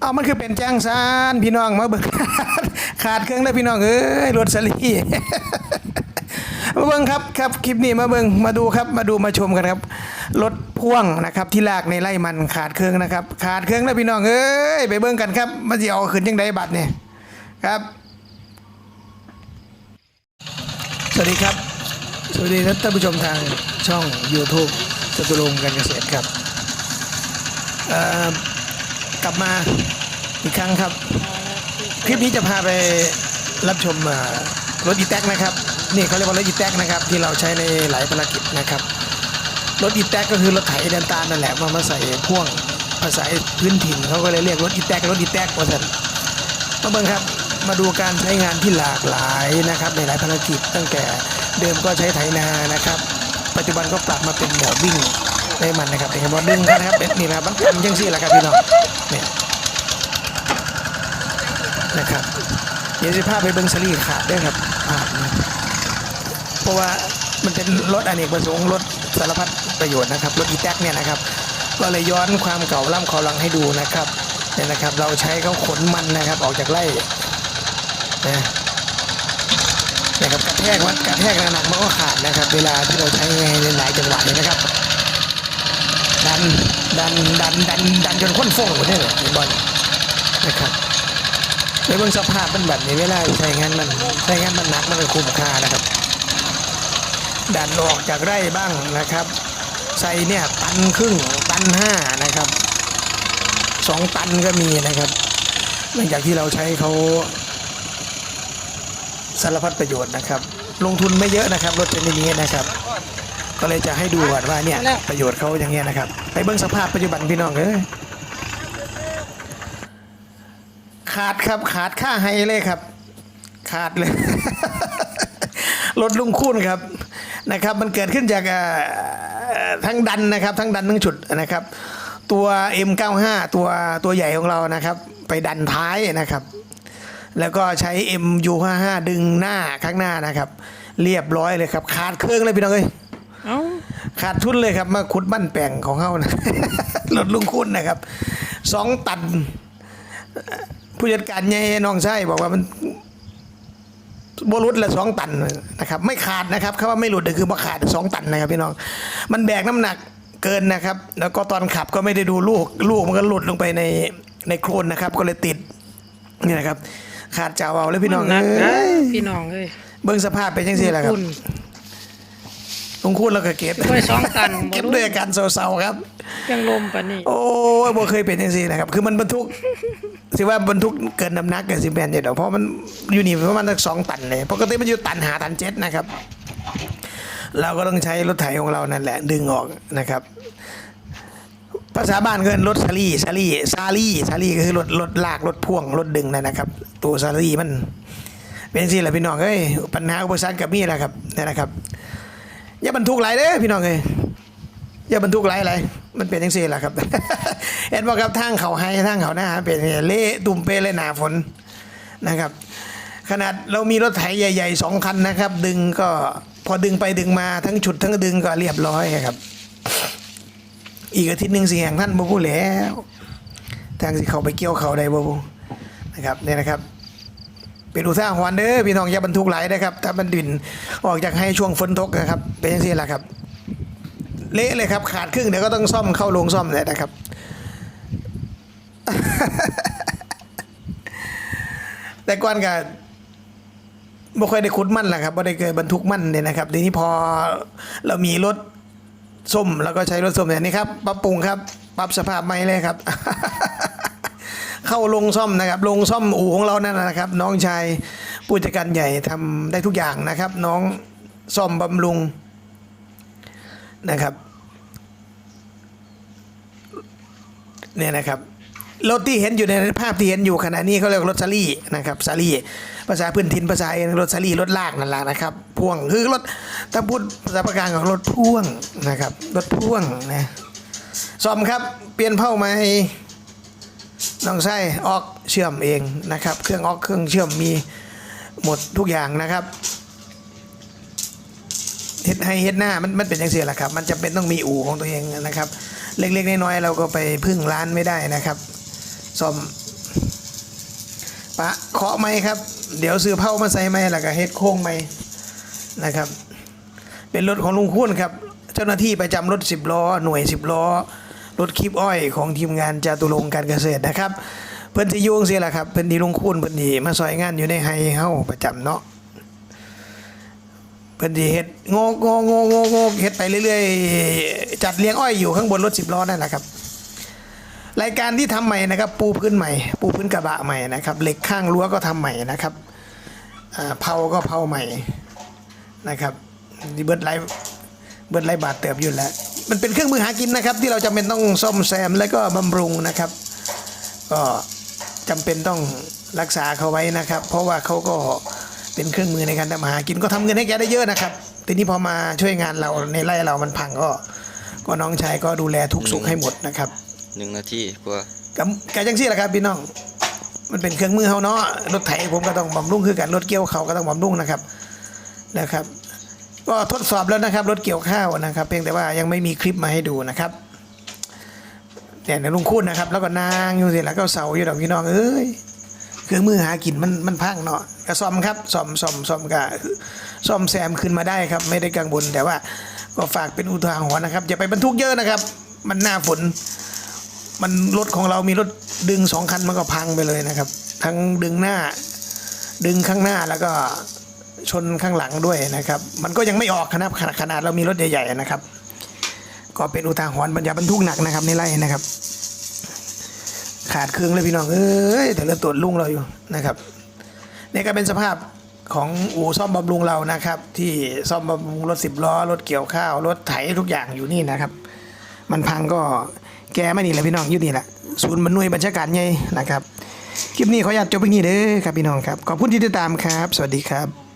เอามันคือเป็นแจ้งซานพี่น้องมาเบิ่งขาดเครื่องได้พี่น้องเอ้ยรถสลีมาเบิ่งครับครับคลิปนี้มาเบิ่งมาดูครับมาดูมาชมกันครับรถพ่วงนะครับที่ลากในไร่มันขาดเครื่องนะครับ ขาดเครื่องแล้วพี่น้องเอ้ยไปเบิ่งกันครับมาสิเอาขึ้นยังไดบัตรเนี่ยครับ สวัสดีครับ สวัสดีท่านผู้ชมทางช่อง YouTube จตุรงการเกษตรครับเอ่อ กลับมาอีกครั้งครับ คลิปนี้จะพาไปรับชมรถอีแท็กนะครับนี่เขาเรียกว่ารถอีแท็กนะครับ ที่เราใช้ในหลายภารกิจนะครับ รถอีแท็กก็คือรถไถเดินตามนั่นแหละมามาใส่พ่วงภาษาพื้นถิ่นเขาก็เลยเรียกรถอีแท็กรถอีแท็กว่าสันมาเบิ่งครับมาดูการใช้งานที่หลากหลายนะครับ ในหลายภารกิจตั้งแต่เดิมก็ใช้ไถนานะครับ ปัจจุบันก็ปรับมาเป็นแบบวิ่ง ในมันนะครับเห็นว่าดึงนนะครับเป็นนี่นะครับมันทำยังซี่แหละครับพี่น้องเนี่ยนะครับเดี๋ยวจะพาไปเบิ้งสลีขาดด้วยครับเพราะว่ามันเป็นรถอเนกประสงค์รถสารพัดประโยชน์นะครับรถอีแท็กเนี่ยนะครับก็เลยย้อนความเก่าล่ำเขาหลังให้ดูนะครับเนี่ยนะครับ เราใช้เขาขนมันนะครับ ออกจากไร่นะนะครับกระแทกวัดกระแทกหนักมันก็ขาดนะครับ เวลาที่เราใช้ในหลายจังหวะเลยนะครับ นดันดันดันดันจนค้นฟงหมดเลยไอ้บอลนะครับในบื้องสภาพมันแบบนี้เวลาใช้งานมันใช้งานมันหนักมันก็คุ้มค่านะครับ ดันออกจากไร่บ้างนะครับใส่เนี่ยตันครึ่งตันห้านะครับสองตันก็มีนะครับหลังจากที่เราใช้เขาสารพัดประโยชน์นะครับ ลงทุนไม่เยอะนะครับรถเป็นนี้นะครับ ก็เลยจะให้ดูก่อนว่าเนี่ยประโยชน์เขาอย่างเงี้ยนะครับ ไปเบื้องสภาพปัจจุบันพี่น้องเอ้ยขาดครับขาดค่าไฮเลยครับ ขาดเลยรถลุงคูนครับนะครับ มันเกิดขึ้นจากเอ่อทั้งดันนะครับ ทั้งดันทั้งฉุดนะครับ ตัว M95 ตัวตัวใหญ่ของเรานะครับ ไปดันท้ายนะครับ แล้วก็ใช้ MU55 ดึงหน้าข้างหน้านะครับ เรียบร้อยเลยครับ ขาดเครื่องเลยพี่น้องเอ้ยเอ้า ขาดทุนเลยครับ มาขุดบ้านแปลงของเขานะรถลุงคุณนะครับสองตัน ผู้จัดการใหญ่น้องชายบอกว่ามันบรุษละสองตันนะครับไม่ขาดนะครับคำว่าไม่หลุดก็คือบ่ขาดสองตันนะครับพี่น้อง มันแบกน้ำหนักเกินนะครับ แล้วก็ตอนขับก็ไม่ได้ดูลูกลูกมันก็หลุดลงไปในในโคลนนะครับ ก็เลยติดนี่นะครับ ขาดเจ้าเอาเลยพี่น้องหนักเอ้นะยพี่น้องเอ้ยเบิ้งสภาพเป็นยังไงล่ะครับคุณ ลุงคุณแล้วก็เก็บไว้สองตันบ่เก็บรู้ด้วยอาการเศร้าๆครับยังลมปานนี้โอ้ยบ่เคยเป็นจังซี่นะครับ คือมันบรรทุกสิว่าบรรทุกเกินน้ำหนักเกินสิแมนอยู่ดอกเพราะมันอยู่นี่ประมาณสักสองตันเลยปกติมันอยู่ตันหาตันเจ็ดนะครับ เราก็ต้องใช้รถไถของเรานั่นแหละดึงออกนะครับ ภาษาบ้านก็เรียกรถซาลี่ซาลี่ซาลี่ซาลี่ก็คือรถรถลากรถพ่วงรถดึงนั่นนะครับ ตัวซาลี่มัน เป็นสิแหละพี่น้องเอ้ยปัญหาอุปสรรคกับมีแหละครับนี่นะครับ อย่าบรรทุกหลเด้พี่น้องเอ้ยอย่าบรรทุกไรอะไรมันเป็นยังไงล่ะครับเห็นบอกครับทางเขาให้ทางเขาหน้าเป็นเละตุ่มเปเลยหนาฝนนะครับ ขนาดเรามีรถไถใหญ่ๆสองคันนะครับ ดึงก็พอดึงไปดึงมาทั้งฉุดทั้งดึงก็เรียบร้อยครับ อีกอาทิตย์หนึ่งสียงท่านบ่พูแล้วทางสิเขาไปเกี่ยวเขาได้บ่พูนะครับเนี่ยนะครับ เป็นอุตสาหะเด้อพี่น้องอย่าบรรทุกไหลนะครับ ถ้ามันดินออกจากให้ช่วงฝนตกนะครับ เป็นยังไงล่ะครับ เละเลยครับ ขาดครึ่งเดี๋ยวก็ต้องซ่อมเข้าโรงซ่อมเลยนะครับ แต่ก่อนก็บ่ค่อยได้ขุดมั่นแหละครับบ่ได้เคยบรรทุกมั่นเนี่ยนะครับทีนี้พอเรามีรถส้มแล้วก็ใช้รถส้มอย่างนี้ครับปรับปรุงครับ ปรับสภาพใหม่เลยครับ เข้าลงซ่อมนะครับลงซ่อมอู่ของเรานั่นนะครับ น้องชายผู้จัดการใหญ่ทำได้ทุกอย่างนะครับ น้องซ่อมบำรุงนะครับเนี่ยนะครับรถที่เห็นอยู่ในภาพที่เห็นอยู่ขณะนี้เขาเรียกรถซารี่นะครับซารี่ภาษาพื้นถิ่นภาษาเองรถซารี่รถลากนั่นแหละนะครับพ่วงคือรถถ้าพูดภาษาประการของรถพ่วงนะครับรถพ่วงนะซ่อมครับเปลี่ยนเผ้าไหม น้องไส้ออกเชื่อมเองนะครับ เครื่องออกเครื่องเชื่อมมีหมดทุกอย่างนะครับเฮ็ดให้เฮ็ดหน้ามันมันเป็นอย่างเสียแหละครับ มันจะเป็นต้องมีอู่ของตัวเองนะครับ เล็กๆน้อยๆเราก็ไปพึ่งร้านไม่ได้นะครับซ่อมปะเคาะไหมครับ เดี๋ยวซื้อเผามาใส่ไหมแล้วก็เฮ็ดโค้งไหมนะครับ เป็นรถของลุงคุ้นครับ เจ้าหน้าที่ประจำรถสิบล้อหน่วยสิบล้อ รถคลิปอ้อยของทีมงานจาตุรงการเกษตรนะครับ เพิ่นสิอยุ่จั่งสิแหละครับ เพิ่นดีลุงคุ้นเพิ่นดีมาซอยงานอยู่ในไฮเฮาประจำเนาะเพิ่นดีเฮ็ดโงกโงกโงกโงกโงกเฮ็ดไปเรื่อยๆ จัดเลี้ยงอ้อยอยู่ข้างบนรถสิบล้อนั่นแหละครับ รายการที่ทำใหม่นะครับ ปูพื้นใหม่ ปูพื้นกระบะใหม่นะครับเหล็กข้างรั้วก็ทำใหม่นะครับอ่าเผาก็เผาใหม่นะครับดีเบิร์ดไลฟ์เบิร์ดไลฟ์บาทเติบอยู่แล้ว มันเป็นเครื่องมือหากินนะครับ ที่เราจำเป็นต้องซ่อมแซมและก็บำรุงนะครับ ก็จำเป็นต้องรักษาเขาไว้นะครับ เพราะว่าเขาก็เป็นเครื่องมือในการทำมาหากินก็ทำเงินให้แกได้เยอะนะครับทีนี้พอมาช่วยงานเราในไร่เรามันพังก็ ก็น้องชายก็ดูแลทุกสุขให้หมดนะครับหนึ่งนาทีกว่ากับกจังซี่แหละครับพี่น้อง มันเป็นเครื่องมือเฮาเนาะรถไถผมก็ต้องบำรุงคือกันรถเกี่ยวเขาก็ต้องบำรุงนะครับนะครับ ก็ทดสอบแล้วนะครับรถเกี่ยวข้าวนะครับ เพียงแต่ว่ายังไม่มีคลิปมาให้ดูนะครับแต่ในลุงคุณนะครับ แล้วก็นางอยู่สิแล้วก็เสาอยู่ดอกพี่น้องเอ้ยเครื่องมือหากินมันมันพังเนาะก็ซ่อมครับซ่อมซ่อมซ่อมก็ซ่อมแซมขึ้นมาได้ครับ ไม่ได้กังวลแต่ว่าก็ฝากเป็นอุทาหรณ์นะครับอย่าไปบรรทุกเยอะนะครับ มันหน้าฝน มันรถของเรามีรถดึงสองคันมันก็พังไปเลยนะครับ ทั้งดึงหน้า ดึงข้างหน้าแล้วก็ ชนข้างหลังด้วยนะครับ มันก็ยังไม่ออกขนาดขนาดขนาดเรามีรถใหญ่ๆนะครับ ก็เป็นอุทาหรณ์บรรยาบรรทุกหนักนะครับในไร่นะครับ ขาดเครื่องเลยพี่น้องเอ้ยแต่เลือตรวจลุงเราอยู่นะครับนี่ก็เป็นสภาพของอู่ซ่อมบำรุงเรานะครับ ที่ซ่อมบำรุงรถสิบล้อรถเกี่ยวข้าวรถไถทุกอย่างอยู่นี่นะครับ มันพังก็แกไม่นี่แหละพี่น้องอยุดนี่แหละศูนย์บรรนุยบัญชาการไงนะครับคลิปนี้ขออนุญาตจบไปนี้เด้อครับพี่น้องครับ ขอบคุณที่ติดตามครับ สวัสดีครับ